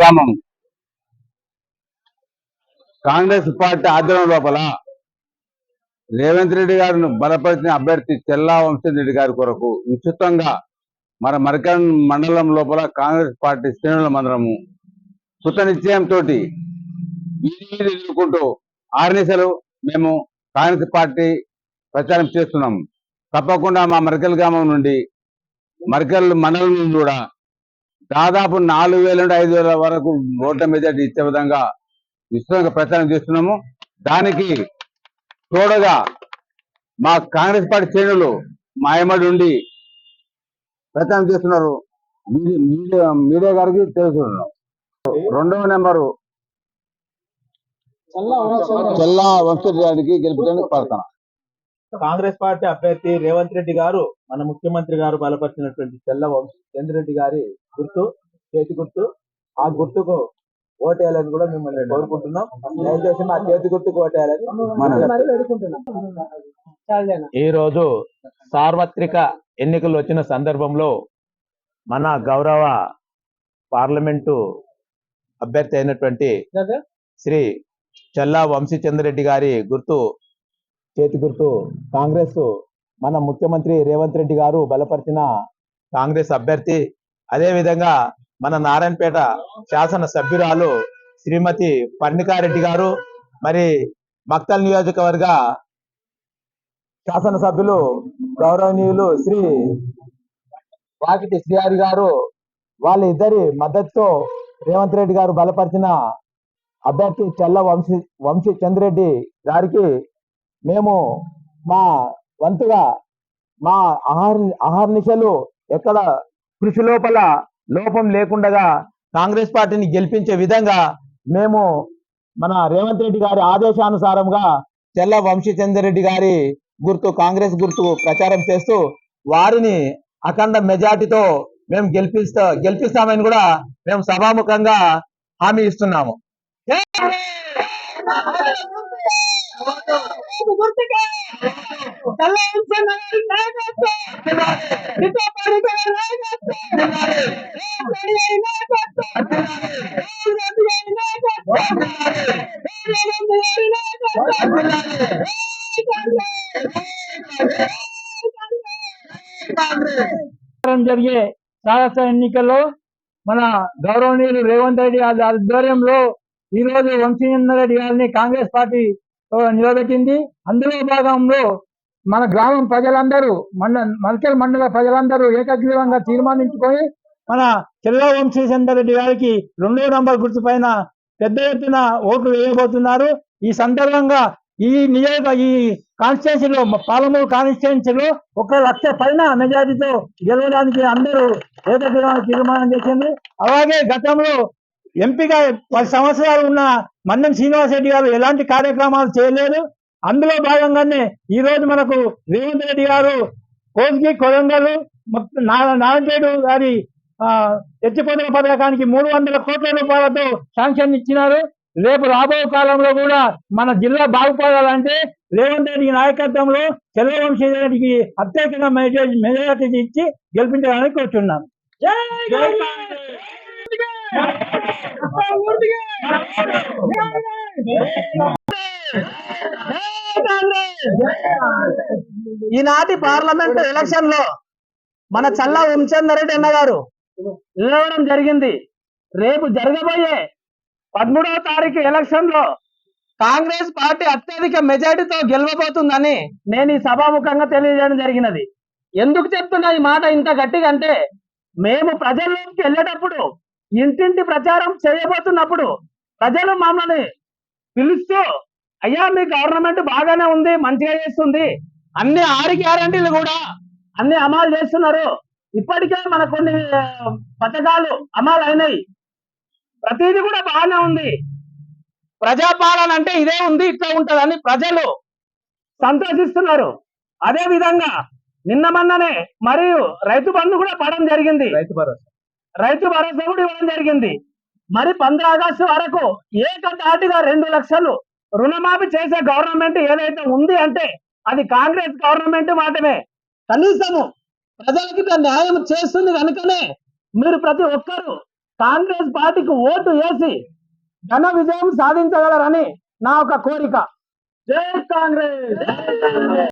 గ్రామం కాంగ్రెస్ పార్టీ ఆధ్వర్యం లోపల రేవంత్ రెడ్డి గారిని బలపరిచిన అభ్యర్థి చెల్లా వంశరెడ్డి గారి కొరకు విస్తృతంగా మన మరికన్ మండలం లోపల కాంగ్రెస్ పార్టీ శ్రేణుల మండలము కృత నిశ్చయంతో ఎదుర్కొంటూ ఆర్నిసలు మేము కాంగ్రెస్ పార్టీ ప్రచారం చేస్తున్నాము తప్పకుండా మా మరికల్ గ్రామం నుండి మరికల్ మండలం నుండి కూడా దాదాపు నాలుగు వేల నుండి ఐదు వేల వరకు ఓట్ల మెజార్టీ ఇచ్చే విధంగా విస్తృతంగా ప్రచారం చేస్తున్నాము. దానికి తోడుగా మా కాంగ్రెస్ పార్టీ శ్రేణులు మా ఎమ్మడి ఉండి ప్రచారం చేస్తున్నారు. మీడి- మీడియా గారికి తెలుస్తున్నాం రెండవ నెంబరు చెల్లా గెలిపించడానికి పడతాను కాంగ్రెస్ పార్టీ అభ్యర్థి రేవంత్ రెడ్డి గారు మన ముఖ్యమంత్రి గారు బలపరిచినటువంటి చెల్ల చంద్రెడ్డి గారి గుర్తు చేతి గుర్తు. ఆ గుర్తుకు ఓటేయాలని కూడా మిమ్మల్ని కోరుకుంటున్నాం. దయచేసి మా చేతి గుర్తుకు ఓటేయాలని ఈ రోజు సార్వత్రిక ఎన్నికలు వచ్చిన సందర్భంలో మన గౌరవ పార్లమెంటు అభ్యర్థి అయినటువంటి శ్రీ చల్లా వంశీచంద్రెడ్డి గారి గుర్తు చేతి గుర్తు. కాంగ్రెస్ మన ముఖ్యమంత్రి రేవంత్ రెడ్డి గారు బలపరిచిన కాంగ్రెస్ అభ్యర్థి అదే విధంగా మన నారాయణపేట శాసన సభ్యురాలు శ్రీమతి పర్ణికారెడ్డి గారు మరి మక్తల్ నియోజకవర్గ శాసనసభ్యులు గౌరవనీయులు శ్రీ వాకిటి శ్రీహారి గారు వాళ్ళ ఇద్దరి మద్దతుతో రేవంత్ రెడ్డి గారు బలపరిచిన అభ్యర్థి చెల్ల వంశీ వంశీ చంద్రెడ్డి గారికి మేము మా వంతుగా మా ఆహార ఆహార్నిశలు ఎక్కడ కృషి లోపల లోపం లేకుండా కాంగ్రెస్ పార్టీని గెలిపించే విధంగా మేము మన రేవంత్ రెడ్డి గారి ఆదేశానుసారంగా చెల్ల వంశీచంద్రెడ్డి గారి గుర్తు కాంగ్రెస్ గుర్తు ప్రచారం చేస్తూ వారిని అఖండ మెజార్టీతో మేము గెలిపిస్తా గెలిపిస్తామని కూడా మేము సభాముఖంగా హామీ ఇస్తున్నాము. జరిగే సాహస ఎన్నికల్లో మన గౌరవనీయులు రేవంత్ రెడ్డి గారి ఆధ్వర్యంలో ఈ రోజు వంశీంద్ర రెడ్డి గారిని కాంగ్రెస్ పార్టీ నిలబెట్టింది. అందులో భాగంలో మన గ్రామం ప్రజలందరూ మండ మల్కెల్ మండల ప్రజలందరూ ఏకగ్రీవంగా తీర్మానించుకొని మన చెల్ల వంశీచంద్ర రెడ్డి గారికి రెండో నంబర్ గుర్తు పైన పెద్ద ఎత్తున ఓట్లు వేయబోతున్నారు. ఈ సందర్భంగా ఈ నియోజక ఈ కాన్స్టిట్యున్సీలో పాలమూరు కాన్స్టిట్యున్సీలో ఒక లక్ష పైన మెజారిటీతో గెలవడానికి అందరూ ఏకగ్రీవంగా తీర్మానం చేసింది అలాగే గతంలో ఎంపీగా పది సంవత్సరాలు ఉన్న మన్నం శ్రీనివాసరెడ్డి గారు ఎలాంటి కార్యక్రమాలు చేయలేదు. అందులో భాగంగానే ఈ రోజు మనకు రేవంత్ రెడ్డి గారు కోస్గి కొరంగల్ నారాయణపేడు నా- గారి ఎత్తిపోతల పథకానికి మూడు వందల కోట్ల రూపాయలతో శాంక్షన్ ఇచ్చినారు. రేపు రాబో కాలంలో కూడా మన జిల్లా బాగుపడాలంటే రేవంత్ రెడ్డి నాయకత్వంలో చంద్రవంశీ రెడ్డికి అత్యధికంగా మెజారిటీ మెజారిటీ ఇచ్చి గెలిపించడానికి కోరుతున్నాను ఈనాటి పార్లమెంట్ ఎలక్షన్లో మన చల్లా వంశేందర్ అన్న గారు నిలవడం జరిగింది. రేపు జరగబోయే పదమూడవ తారీఖు ఎలక్షన్లో కాంగ్రెస్ పార్టీ అత్యధిక మెజారిటీతో గెలవబోతుందని నేను ఈ సభాముఖంగా తెలియజేయడం జరిగినది. ఎందుకు చెప్తున్నా ఈ మాట ఇంత గట్టిగా అంటే మేము ప్రజల్లోకి వెళ్ళేటప్పుడు ఇంటింటి ప్రచారం చేయబోతున్నప్పుడు ప్రజలు మమ్మల్ని పిలుస్తూ అయ్యా మీ గవర్నమెంట్ బాగానే ఉంది మంచిగా చేస్తుంది. అన్ని ఆరు గ్యారంటీలు కూడా అన్ని అమలు చేస్తున్నారు. ఇప్పటికే మన కొన్ని పథకాలు అమలు అయినాయి ప్రతిదీ కూడా బాగానే ఉంది. ప్రజాపాలన అంటే ఇదే ఉంది ఇట్లా ఉంటదని ప్రజలు సంతోషిస్తున్నారు. అదే విధంగా నిన్న మొన్ననే మరియు రైతు బంధు కూడా పడడం జరిగింది. రైతు భరోసా. రైతు భరోసా కూడా ఇవ్వడం జరిగింది. మరి పంద్ర ఆగస్టు వరకు ఏకధాటిగా రెండు లక్షలు రుణమాఫీ చేసే గవర్నమెంట్ ఏదైతే ఉంది అంటే అది కాంగ్రెస్ గవర్నమెంట్ మాత్రమే. కనీసము ప్రజలకి న్యాయం చేస్తుంది కనుకనే మీరు ప్రతి ఒక్కరూ కాంగ్రెస్ పార్టీకి ఓటు వేసి ఘన విజయం సాధించగలరని నా ఒక కోరిక. జై కాంగ్రెస్!